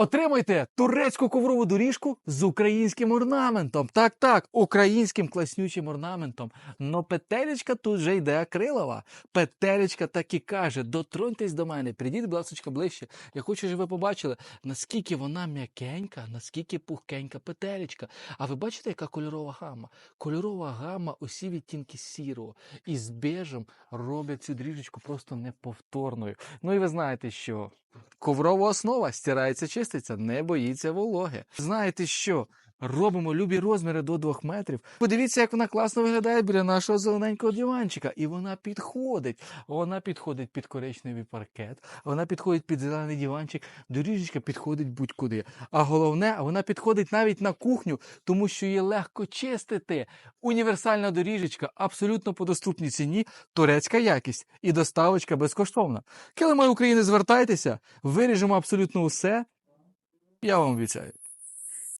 Отримайте турецьку коврову доріжку з українським орнаментом. Так, так, українським класнючим орнаментом. Но петелечка тут вже йде акрилова. Петелечка так і каже: дотроньтесь до мене, прийдіть, будь ближче. Я хочу, щоб ви побачили, наскільки вона м'якенька, наскільки пухкенька петелечка. А ви бачите, яка кольорова гама? Кольорова гама, усі відтінки сірого. І з бежем роблять цю дріжечку просто неповторною. Ну і ви знаєте, що коврова основа стирається, чиститься, не боїться вологи. Знаєте що? Робимо любі розміри до 2 метрів. Подивіться, як вона класно виглядає біля нашого зелененького диванчика. І вона підходить. Вона підходить під коричневий паркет, вона підходить під зелений диванчик, доріжечка підходить будь-куди. А головне, вона підходить навіть на кухню, тому що її легко чистити. Універсальна доріжечка абсолютно по доступній ціні, турецька якість і доставочка безкоштовна. Килими України, звертайтеся, виріжемо абсолютно усе. Я вам обіцяю.